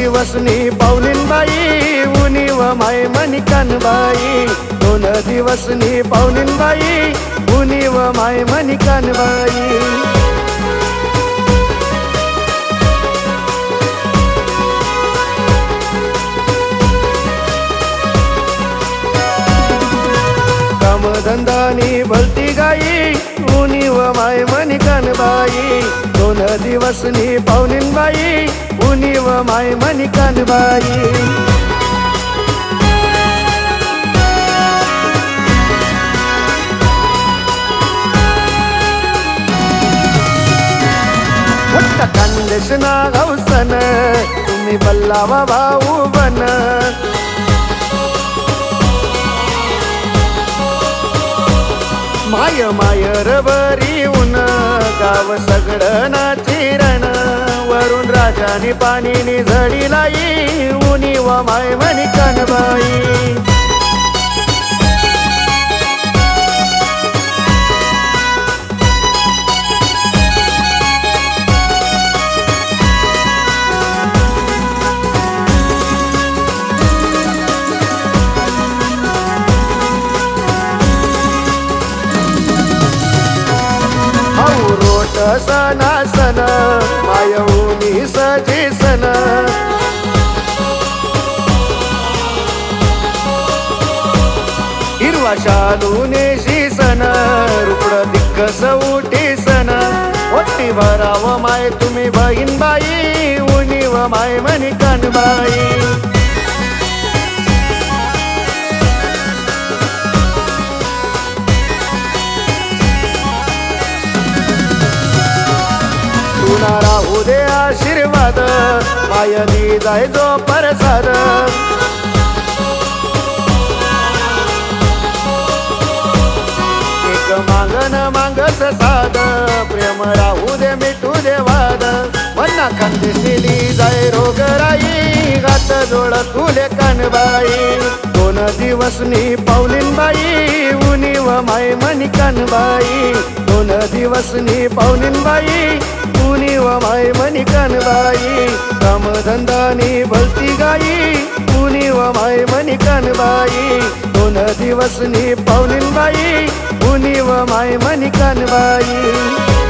दिवसनी पाहुणीनबाई उनी व माय मणिकानबाई. दोन दिवसनी पाहुणीनबाई उनी व माय मणिकानबाई. कामधंदानी भलती गाई उनी व माय मणिकानबाई. बाई दिवसनी पाहुणीनबाई उनी व माय मणिकान बाई खानदेश गौसन तुम्ही बल्लावा भाऊ बन. माय माय रबरी गाव सगळं ना चिरण वरून राजाने पाणी झडी लाई उनी व माय म्हणी कणबाई. सनासन माय उनी सजीसन हिरवा शालूने शीसन रुपड दिग्गस उठीसन. ओटी भराव माय तुम्ही बहीण बाई उनी माय म्हणी बाई होणारा राहू दे आशीर्वाद. मायनी जाय जो परसाद. एक मागन मागस साध. प्रेम राहू दे मिटू दे वाद. मन्ना खानदेशिली जाय रोगराई. गात जोड तुले कानबाई. दोन दिवसनी पावलीन बाई उनी व माय मणी कानबाई. दोन दिवसनी पावलीन बाई व माय मणी कानबाई कामधंदानी भलती गाई. उनी व माय मणी कानबाई दोन दिवसनी पावलीन बाई. उनी व माय मणी कानबाई.